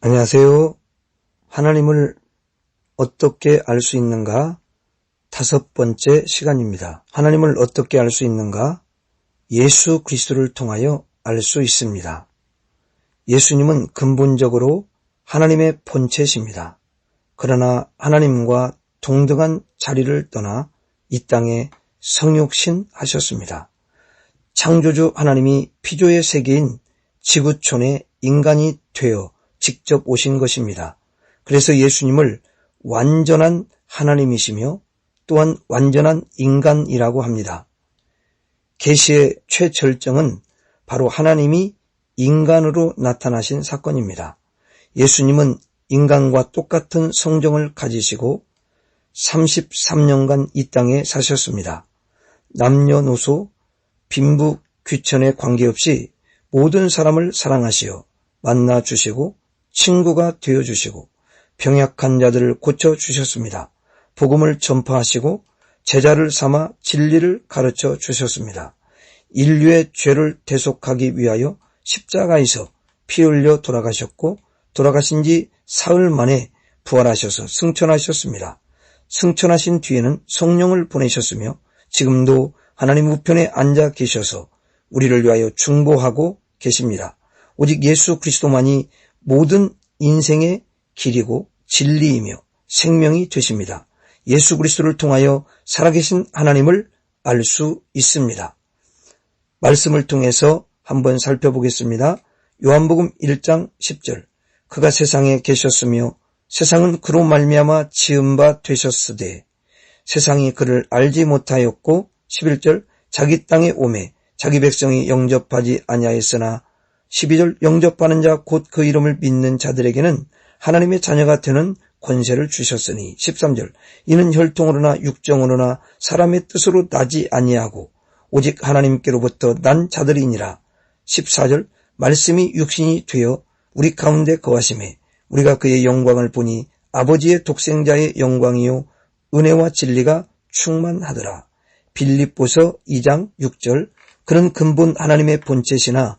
안녕하세요. 하나님을 어떻게 알 수 있는가? 다섯 번째 시간입니다. 하나님을 어떻게 알 수 있는가? 예수 그리스도를 통하여 알 수 있습니다. 예수님은 근본적으로 하나님의 본체십니다. 그러나 하나님과 동등한 자리를 떠나 이 땅에 성육신 하셨습니다. 창조주 하나님이 피조의 세계인 지구촌에 인간이 되어 직접 오신 것입니다. 그래서 예수님을 완전한 하나님이시며 또한 완전한 인간이라고 합니다. 계시의 최절정은 바로 하나님이 인간으로 나타나신 사건입니다. 예수님은 인간과 똑같은 성정을 가지시고 33년간 이 땅에 사셨습니다. 남녀노소, 빈부, 귀천에 관계없이 모든 사람을 사랑하시어 만나 주시고 친구가 되어 주시고 병약한 자들을 고쳐 주셨습니다. 복음을 전파하시고 제자를 삼아 진리를 가르쳐 주셨습니다. 인류의 죄를 대속하기 위하여 십자가에서 피 흘려 돌아가셨고 돌아가신 지 사흘 만에 부활하셔서 승천하셨습니다. 승천하신 뒤에는 성령을 보내셨으며 지금도 하나님 우편에 앉아 계셔서 우리를 위하여 중보하고 계십니다. 오직 예수 그리스도만이 모든 인생의 길이고 진리이며 생명이 되십니다. 예수 그리스도를 통하여 살아계신 하나님을 알 수 있습니다. 말씀을 통해서 한번 살펴보겠습니다. 요한복음 1장 10절 그가 세상에 계셨으며 세상은 그로 말미암아 지은 바 되셨으되 세상이 그를 알지 못하였고 11절 자기 땅에 오매 자기 백성이 영접하지 아니하였으나 12절 영접하는 자 곧 그 이름을 믿는 자들에게는 하나님의 자녀가 되는 권세를 주셨으니 13절 이는 혈통으로나 육정으로나 사람의 뜻으로 나지 아니하고 오직 하나님께로부터 난 자들이니라 14절 말씀이 육신이 되어 우리 가운데 거하심에 우리가 그의 영광을 보니 아버지의 독생자의 영광이요 은혜와 진리가 충만하더라. 빌립보서 2장 6절 그는 근본 하나님의 본체시나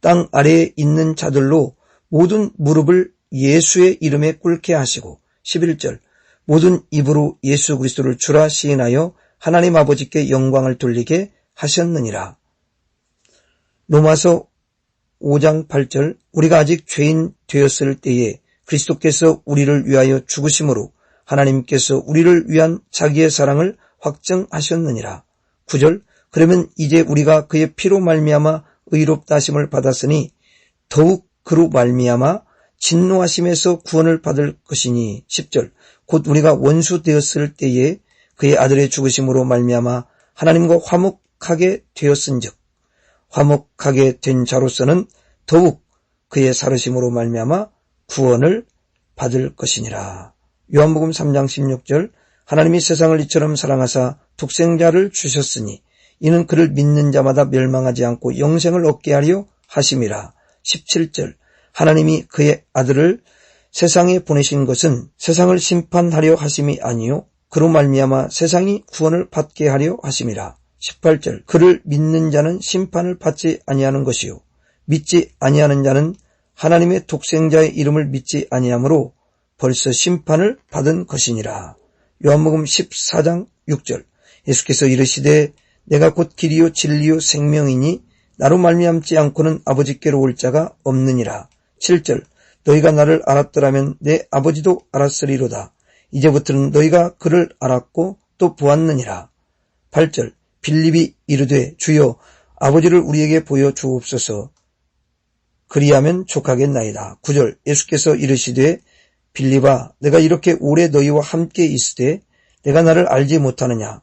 땅 아래에 있는 자들로 모든 무릎을 예수의 이름에 꿇게 하시고 11절 모든 입으로 예수 그리스도를 주라 시인하여 하나님 아버지께 영광을 돌리게 하셨느니라. 로마서 5장 8절 우리가 아직 죄인 되었을 때에 그리스도께서 우리를 위하여 죽으심으로 하나님께서 우리를 위한 자기의 사랑을 확정하셨느니라. 9절 그러면 이제 우리가 그의 피로 말미암아 의롭다 하심을 받았으니 더욱 그로 말미암아 진노하심에서 구원을 받을 것이니 10절 곧 우리가 원수 되었을 때에 그의 아들의 죽으심으로 말미암아 하나님과 화목하게 되었은즉 화목하게 된 자로서는 더욱 그의 사르심으로 말미암아 구원을 받을 것이니라. 요한복음 3장 16절 하나님이 세상을 이처럼 사랑하사 독생자를 주셨으니 이는 그를 믿는 자마다 멸망하지 않고 영생을 얻게 하려 하심이라. 17절 하나님이 그의 아들을 세상에 보내신 것은 세상을 심판하려 하심이 아니요 그로 말미암아 세상이 구원을 받게 하려 하심이라. 18절 그를 믿는 자는 심판을 받지 아니하는 것이요 믿지 아니하는 자는 하나님의 독생자의 이름을 믿지 아니하므로 벌써 심판을 받은 것이니라. 요한복음 14장 6절 예수께서 이르시되 내가 곧 길이요 진리요 생명이니 나로 말미암지 않고는 아버지께로 올 자가 없느니라. 7절 너희가 나를 알았더라면 내 아버지도 알았으리로다. 이제부터는 너희가 그를 알았고 또 보았느니라. 8절 빌립이 이르되 주여 아버지를 우리에게 보여 주옵소서. 그리하면 족하겠나이다. 9절 예수께서 이르시되 빌립아 내가 이렇게 오래 너희와 함께 있으되 내가 나를 알지 못하느냐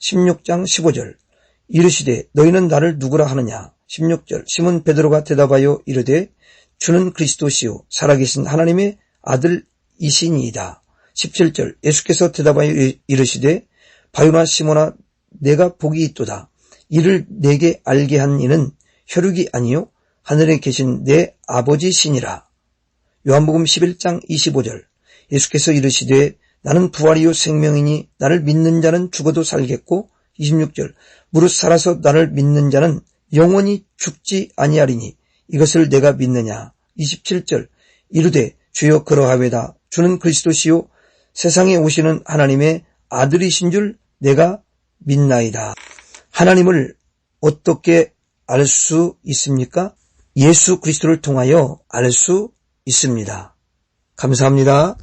16장 15절 이르시되 너희는 나를 누구라 하느냐 16절 시몬 베드로가 대답하여 이르되 주는 그리스도시요 살아계신 하나님의 아들이시니이다. 17절 예수께서 대답하여 이르시되 바요나 시몬아 내가 복이 있도다. 이를 내게 알게 한 이는 혈육이 아니요 하늘에 계신 내 아버지시니라. 요한복음 11장 25절 예수께서 이르시되 나는 부활이요 생명이니 나를 믿는 자는 죽어도 살겠고 26절 무릇 살아서 나를 믿는 자는 영원히 죽지 아니하리니 이것을 내가 믿느냐 27절 이르되 주여 그러하외다 주는 그리스도시요 세상에 오시는 하나님의 아들이신 줄 내가 믿나이다. 하나님을 어떻게 알 수 있습니까? 예수 그리스도를 통하여 알 수 있습니다. 감사합니다.